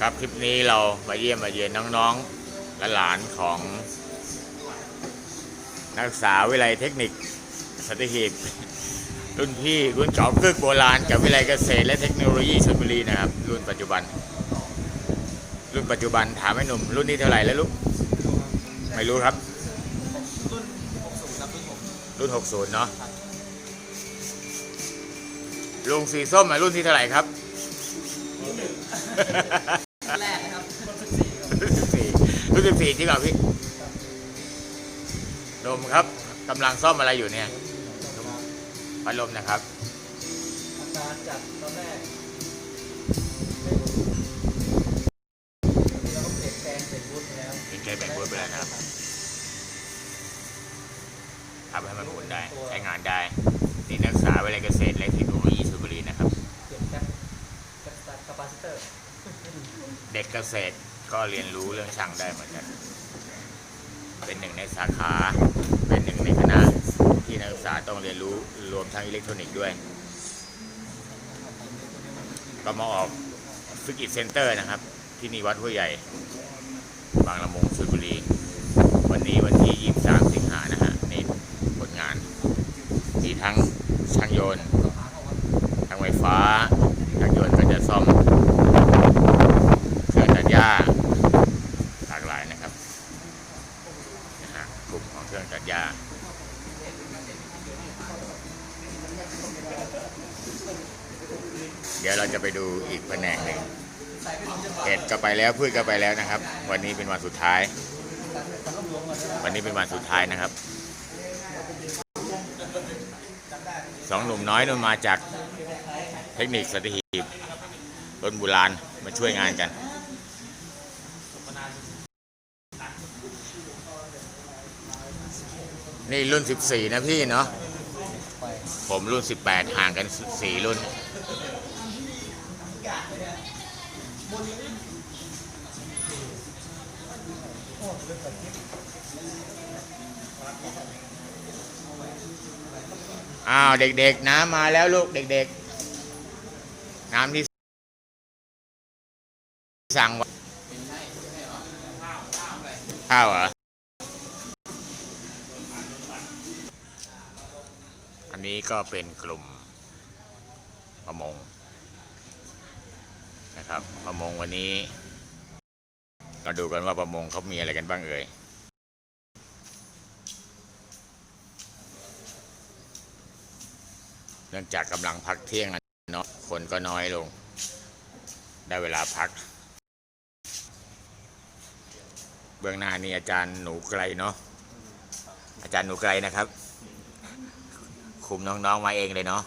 ครับคลิปนี้เรามาเยี่ยมมาเยือนน้องๆและหลานของ นักศึกษาวิทยาลัยเทคนิคสัตหีบรุ่นพี่รุ่นเก่ากึกโบราณกับวิทยาลัยเกษตรและเทคโนโลยีชลบุรีนะครับ รุ่นปัจจุบัน รุ่นปัจจุบันถามให้หนุ่ม รุ่นนี้เท่าไหร่แล้วลูกไม่รู้ครับ รุ่น 60 เนาะลุงสีส้มอะรุ่นที่เท่าไหร่ครับ แรกนะครับรุ่นสิบสี่รุ่นสิบสี่จริงเหรอพี่ลมครับกำลังซ่อมอะไรอยู่เนี่ยพัดลมนะครับอาการจากตอนแรกเราก็เปลี่ยนแปลงเสร็จวุฒิไปแล้วเป็นใจแบ่งวุฒิไปแล้วนะครับทำให้มันหมุนได้ใช้งานได้นี่นักศึกษาวิทยาลัยเกษตรและเทคโนโลยีชลบุรีนะครับเปลี่ยนแคปแคปสตาร์คาปาซิเตอร์ เด็กเกษตรก็เรียนรู้เรื่องช่างได้เหมือนกัน เป็นหนึ่งในสาขา เป็นหนึ่งในคณะที่นักศึกษาต้องเรียนรู้รวมทั้งอิเล็กทรอนิกส์ด้วย ก็มาออกฟิกิตเซ็นเตอร์นะครับ ที่นี่วัดห้วยใหญ่ บางละมุงชลบุรี วันนี้วันที่ 23 สิงหานะฮะนี่ผลงาน มีทั้งช่างยนต์ ทั้งไฟฟ้า ช่างยนต์ก็จะซ่อม เครื่องตัดหญ้าหลากหลายนะครับนะฮะกลุ่มของเครื่องตัดหญ้าเดี๋ยวเราจะไปดูอีกแผนกหนึ่งเห็ดก็ไปแล้วพืชก็ไปแล้วนะครับ วันนี้เป็นวันสุดท้าย วันนี้เป็นวันสุดท้ายนะครับสองหนุ่มน้อยนุ่นมาจากเทคนิคสตหีบรถโบุราณมาช่วยงานกันนี่รุ่น 14 นะพี่เนาะ ผมรุ่น 18 ห่างกัน 4 รุ่น อ้าวเด็กๆ น้ำมาแล้วลูกเด็กๆ น้ำที่สั่งไว้ข้าวเหรอ อันนี้ก็เป็นกลุ่มประมงนะครับประมงวันนี้ ก็ดูกันว่าประมงเขามีอะไรกันบ้างเอ่ยเนื่องจากกำลังพักเที่ยงนะเนาะคนก็น้อยลง ได้เวลาพัก เบื้องหน้านี่อาจารย์หนูไกลเนาะอาจารย์หนูไกลนะครับ คุมน้องๆมาเองเลยเนาะ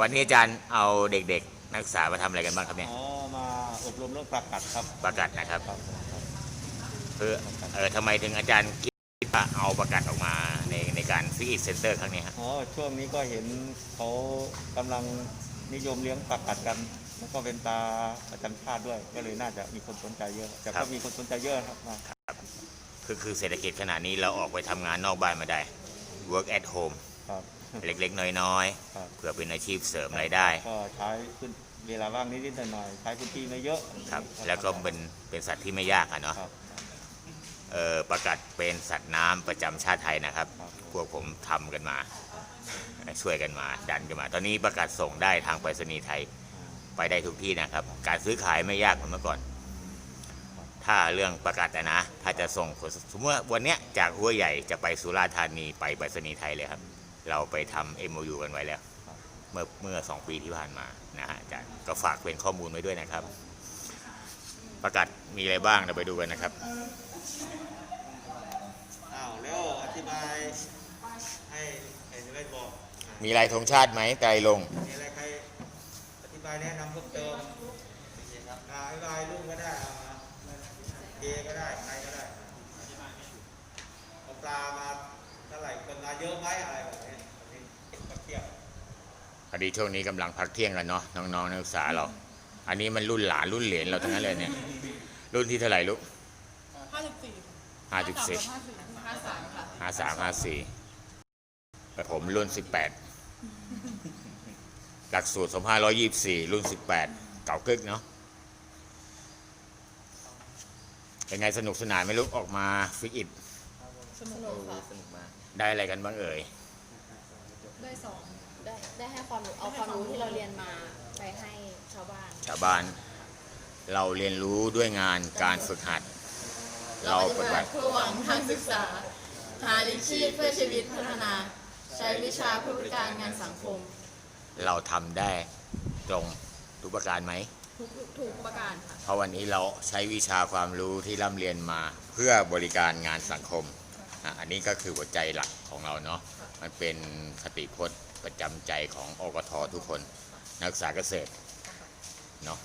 วันนี้อาจารย์เอาเด็กๆ นักศึกษามาทำอะไรกันบ้างครับเนี่ยอ๋อ อบรมเรื่องประกัดครับประกาศนะครับครับครับเออเออทำไมถึงอาจารย์คิดว่าเอาประกาศออกมาในในการฟิกเซ็นเตอร์ครั้งนี้ครับอ๋อช่วงนี้ก็เห็นเขากำลังนิยมเลี้ยงประกัดกัน แล้วก็เป็นปลาประจำชาติด้วย ก็เลยน่าจะมีคนสนใจเยอะ แต่ก็มีคนสนใจเยอะครับมาคือคือเศรษฐกิจขนาดนี้เราออกไปทำงานนอกบ้านมาได้ work at home ครับ เล็กๆ น้อยครับ ๆเพื่อเป็นอาชีพเสริมรายได้ ก็ใช้พื้น เวลาว่างนิดๆหน่อยๆใช้พื้นที่ไม่เยอะครับ แล้วก็เป็นเป็นสัตว์ที่ไม่ยากอะเนาะครับเออประกาศเป็นสัตว์น้ำประจำชาติไทยนะครับ ครับพวกผมทำกันมา ช่วยกันมา ดันกันมา ตอนนี้ประกาศส่งได้ทางไปรษณีย์ไทย ไปได้ทุกที่นะครับ การซื้อขายไม่ยากเหมือนเมื่อก่อน ถ้าเรื่องประกาศอะนะ ถ้าจะส่งสมมติว่าวันเนี้ยจากหัวใหญ่จะไปสุราษฎร์ธานีไปไปรษณีย์ไทยเลยครับ เราไปทำ MOU กันไว้แล้ว เมื่อเมื่อสองปีที่ผ่านมานะฮะอาจารย์ก็ฝากเป็นข้อมูลไว้ด้วยนะครับ ประกาศมีอะไรบ้างเราไปดูกันนะครับอ้าวแล้วอธิบายให้เห็นอะไรบอกมีลายธงชาติไหมไตรลงค์มีอะไรใครอธิบายแนะนำเพิ่มเติมครับอธิบายลุงก็ได้เอก็ได้ใครก็ได้เอาปลามาเท่าไหร่คนมาเยอะไหมอะไรแบบนี้เทียบ พอ ดีช่วงนี้กำลังพักเที่ยงกันเนาะน้องๆนักศึกษาเรา อันนี้มันรุ่นหลานรุ่นเหลนเราทั้งนั้นเลยเนี่ย รุ่นที่เท่าไหร่ลูกห้าสิบสี่ห้าสิบสี่ห้าสามค่ะห้าสามห้าสี่ผมรุ่นสิบแปดหลักสูตรสองห้าร้อยยี่สิบสี่รุ่นสิบแปดเก่ากึกเนาะเป็นไงสนุกสนานไหม่รู้ออกมาฟิกอิดสนุกค่ะสนุกมากได้อะไรกันบ้างเอ่ย ได้สอง ได้ได้ให้ความรู้เอาความรู้ที่เราเรียนมาไปให้ชาวบ้าน ชาวบ้านเราเรียนรู้ด้วยงานการฝึกหัด เราปฏิบัติเพื่อหวังทางศึกษา หาเลี้ยงชีพเพื่อชีวิตพัฒนา ใช้วิชาผู้บริการงานสังคม เราทำได้ตรงทุกประการไหมทุกทุกประการค่ะเพราะวันนี้เราใช้วิชาความรู้ที่ร่ำเรียนมาเพื่อบริการงานสังคมอะอันนี้ก็คือหัวใจหลักของเราเนาะมันเป็นคติพจน์ ประจำใจของอกททุกคน นักศึกษาเกษตรเนาะ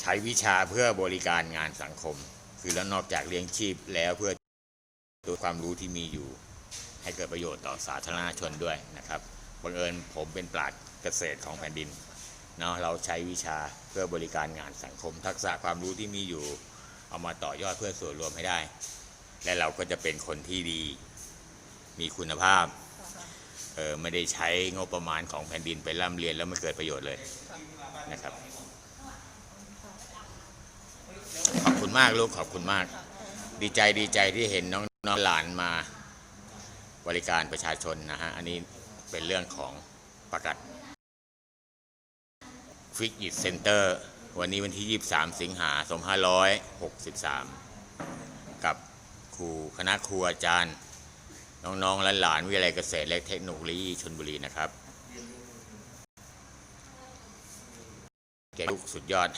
ใช้วิชาเพื่อบริการงานสังคม คือแล้วนอกจากเลี้ยงชีพแล้วเพื่อตัวความรู้ที่มีอยู่ ให้เกิดประโยชน์ต่อสาธารณชนด้วยนะครับบังเอิญผมเป็นปราชญ์เกษตรของแผ่นดินเนาะเราใช้วิชาเพื่อบริการงานสังคม ทักษะความรู้ที่มีอยู่ เอามาต่อยอดเพื่อส่วนรวมให้ได้ และเราก็จะเป็นคนที่ดี มีคุณภาพ เออไม่ได้ใช้งบประมาณของแผ่นดินไปร่ำเรียนแล้วไม่เกิดประโยชน์เลยนะครับ ขอบคุณมากลูกขอบคุณมาก ดีใจดีใจที่เห็นน้องน้องหลานมาบริการประชาชนนะฮะ อันนี้เป็นเรื่องของประกาศฟิกอิดเซ็นเตอร์วันนี้วันที่ 23 สิงหา 2563 กับครูคณะครูอาจารย์ น้องๆและหลานวิทยาลัยเกษตรและเทคโนโลยีชนบุรีนะครับ แกลูกสุดยอด